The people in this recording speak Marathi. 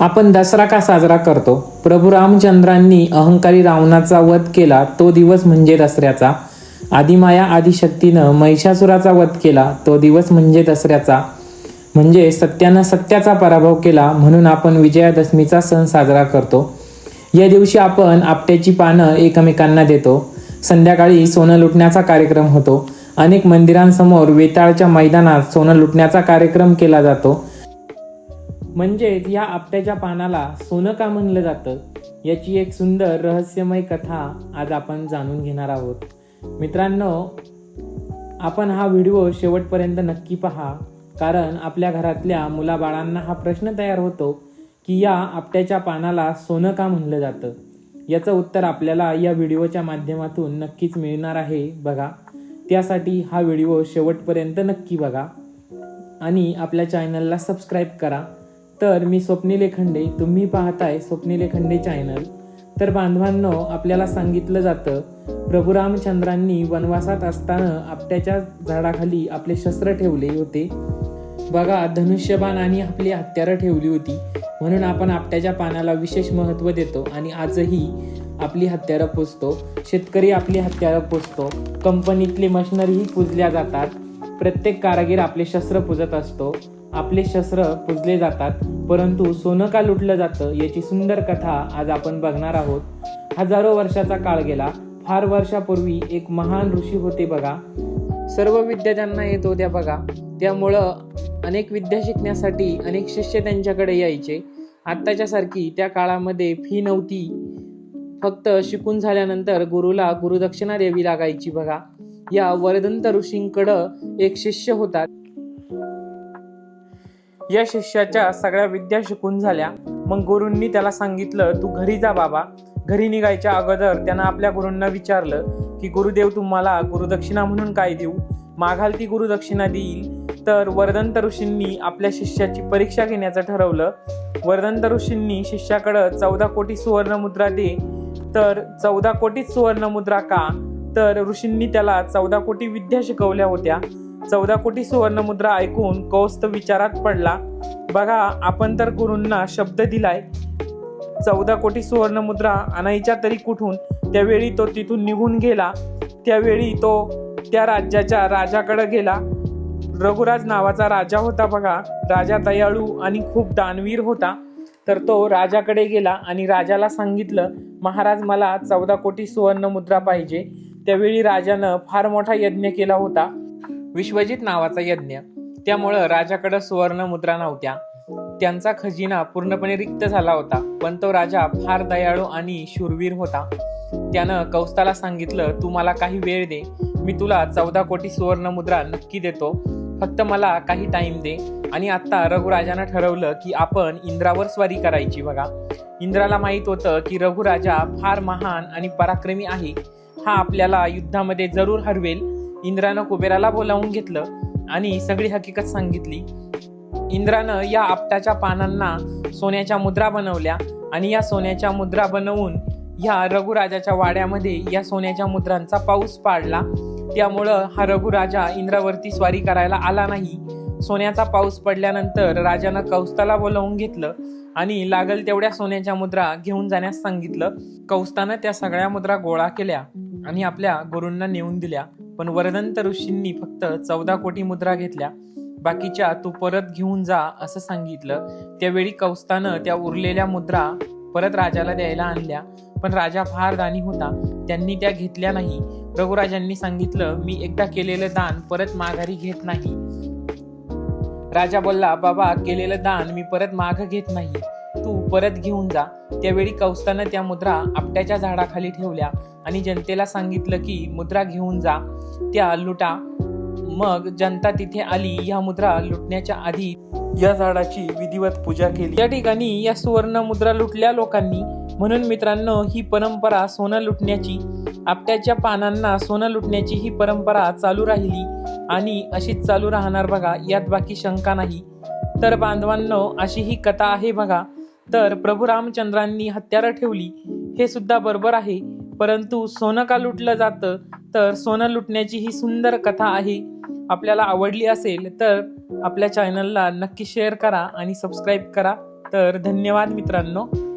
आपण दसरा का साजरा करतो? प्रभू रामचंद्रांनी अहंकारी रावणाचा वध केला तो दिवस म्हणजे दसऱ्याचा. आदिमाया आदिशक्तीनं महिषासुराचा वध केला तो दिवस म्हणजे दसऱ्याचा. म्हणजे सत्यानं सत्याचा पराभव केला म्हणून आपण विजयादशमीचा सण साजरा करतो. या दिवशी आपण आपट्याची पानं एकमेकांना देतो. संध्याकाळी सोनं लुटण्याचा कार्यक्रम होतो. अनेक मंदिरांसमोर वेताळच्या मैदानात सोनं लुटण्याचा कार्यक्रम केला जातो. म्हणजेच या आपट्याच्या पानाला सोनं का म्हणलं जातं? याची एक सुंदर रहस्यमय कथा आज आपण जाणून घेणार आहोत. मित्रांनो आपण हा व्हिडिओ शेवटपर्यंत नक्की पहा कारण आपल्या घरातल्या मुलाबाळांना हा प्रश्न तयार होतो की या आपट्याच्या पानाला सोनं का म्हणलं जातं? याचं उत्तर आपल्याला या व्हिडिओच्या माध्यमातून नक्कीच मिळणार आहे बघा. त्यासाठी हा व्हिडिओ शेवटपर्यंत नक्की बघा. आणि आपल्या चॅनलला सबस्क्राईब करा. तर मी स्वप्नील लेखंडे तुम्ही पाहताय स्वप्नील लेखंडे चॅनल तर बांधवांनो आपल्याला सांगितलं जातं प्रभू रामचंद्रांनी वनवासात असताना आपट्याच्या झाडाखाली आपले शस्त्र ठेवले होते. बघा धनुष्यबाण आणि आपली हत्यारं ठेवली होती. म्हणून आपण आपट्याच्या पानाला विशेष महत्त्व देतो आणि आजही आपली हत्यारं पुजतो शेतकरी आपली हत्यारं पुजतो कंपनीतली मशिनरीही पूजल्या जातात. प्रत्येक कारागीर आपले शस्त्र पूजत असतो. आपले शस्त्र पूजले जातात परंतु सोनं का लुटलं जातं याची सुंदर कथा आज आपण बघणार आहोत. हजारो वर्षाचा काळ गेला फार वर्षापूर्वी एक महान ऋषी होते बघा. सर्व विद्या त्यांना येत होत्या बघा. त्यामुळं अनेक विद्या शिकण्यासाठी अनेक शिष्य त्यांच्याकडे यायचे. आत्ताच्या सारखी त्या काळामध्ये फी नव्हती. फक्त शिकून झाल्यानंतर गुरुला गुरुदक्षिणा द्यावी लागायची बघा. या वरदंत ऋषींकडं एक शिष्य होता या शिष्याच्या सगळ्या विद्या शिकून झाल्या. मग गुरूंनी त्याला सांगितलं तू घरी जा बाबा. घरी निघायच्या अगोदर त्यानं आपल्या गुरूंना विचारलं की गुरुदेव तुम्हाला गुरुदक्षिणा म्हणून काय देऊ? माघाल ती गुरुदक्षिणा देईल. तर वरदंत ऋषींनी आपल्या शिष्याची परीक्षा घेण्याचं ठरवलं. वरदंत ऋषींनी शिष्याकडं चौदा कोटी सुवर्णमुद्रा दे. तर चौदा कोटीच सुवर्णमुद्रा का? तर ऋषींनी त्याला चौदा कोटी विद्या शिकवल्या होत्या. चौदा कोटी सुवर्ण मुद्रा ऐकून कौस्त विचारात पडला. बघा आपण तर गुरूंना शब्द दिलाय. चौदा कोटी सुवर्ण मुद्रा आणायच्या तरी कुठून? त्यावेळी तो तिथून निघून गेला. त्यावेळी तो त्या राज्याच्या राजाकडे गेला. रघुराज नावाचा राजा होता बघा. राजा दयाळू आणि खूप दानवीर होता. तर तो राजाकडे गेला आणि राजाला सांगितलं महाराज मला चौदा कोटी सुवर्ण मुद्रा पाहिजे. त्यावेळी राजानं फार मोठा यज्ञ केला होता. विश्वजित नावाचा यज्ञ. त्यामुळं राजाकडं सुवर्ण मुद्रा नव्हत्या. त्यांचा खजिना पूर्णपणे रिक्त झाला होता पण तो राजा फार दयाळू आणि शूरवीर होता. त्यानं कौस्ताला सांगितलं तू मला काही वेळ दे. मी तुला चौदा कोटी सुवर्ण मुद्रा नक्की देतो. फक्त मला काही टाइम दे. आणि आता रघुराजानं ठरवलं की आपण इंद्रावर स्वारी करायची बघा. इंद्राला माहीत होतं की रघुराजा फार महान आणि पराक्रमी आहे. हा आपल्याला युद्धामध्ये जरूर हरवेल. इंद्रानं कुबेराला बोलावून घेतलं आणि सगळी हकीकत सांगितली. इंद्रानं या आपटाच्या पानांना सोन्याच्या मुद्रा बनवल्या आणि या सोन्याच्या मुद्रा बनवून ह्या रघुराजाच्या वाड्यामध्ये या सोन्याच्या मुद्रांचा पाऊस पाडला. त्यामुळं हा रघुराजा इंद्रावरती स्वारी करायला आला नाही. सोन्याचा पाऊस पडल्यानंतर राजानं कौस्ताला बोलावून घेतलं आणि लागल तेवढ्या सोन्याच्या मुद्रा घेऊन जाण्यास सांगितलं. कौस्तानं त्या सगळ्या मुद्रा गोळा केल्या. आणि आपल्या गुरूंना नेऊन दिल्या. पण वरदंत ऋषींनी फक्त चौदा कोटी मुद्रा घेतल्या. बाकीच्या तू परत घेऊन जा असं सांगितलं. त्यावेळी कौस्तानं त्या उरलेल्या मुद्रा परत राजाला द्यायला आणल्या. पण राजा फार दानी होता. त्यांनी त्या घेतल्या नाही. रघुराजांनी सांगितलं मी एकदा केलेलं दान परत माघारी घेत नाही. राजा बोलला बाबा केलेलं दान मी परत माघ घेत नाही. तू परत घेऊन जा. त्यावेळी कौस्तानं त्या मुद्रा आपट्याच्या झाडाखाली ठेवल्या आणि जनतेला सांगितलं की मुद्रा घेऊन जा त्या लुटा. मग जनता तिथे आली या मुद्रा लुटण्याच्या आधी या झाडाची विधिवत पूजा केली. या ठिकाणी या सुवर्ण मुद्रा लुटल्या लोकांनी. म्हणून मित्रांनो ही परंपरा सोनं लुटण्याची आपट्याच्या पानांना सोनं लुटण्याची ही परंपरा चालू राहिली आणि अशीच चालू राहणार बघा यात बाकी शंका नाही. तर बांधवांनो अशी ही कथा आहे बघा तर प्रभू रामचंद्रांनी हत्यारं ठेवली. हे सुद्धा बरोबर आहे. परंतु सोनं का लुटलं जातं? तर सोनं लुटण्याची ही सुंदर कथा आहे. आपल्याला आवडली असेल तर आपल्या चॅनलला नक्की शेअर करा आणि सबस्क्राईब करा. तर धन्यवाद मित्रांनो.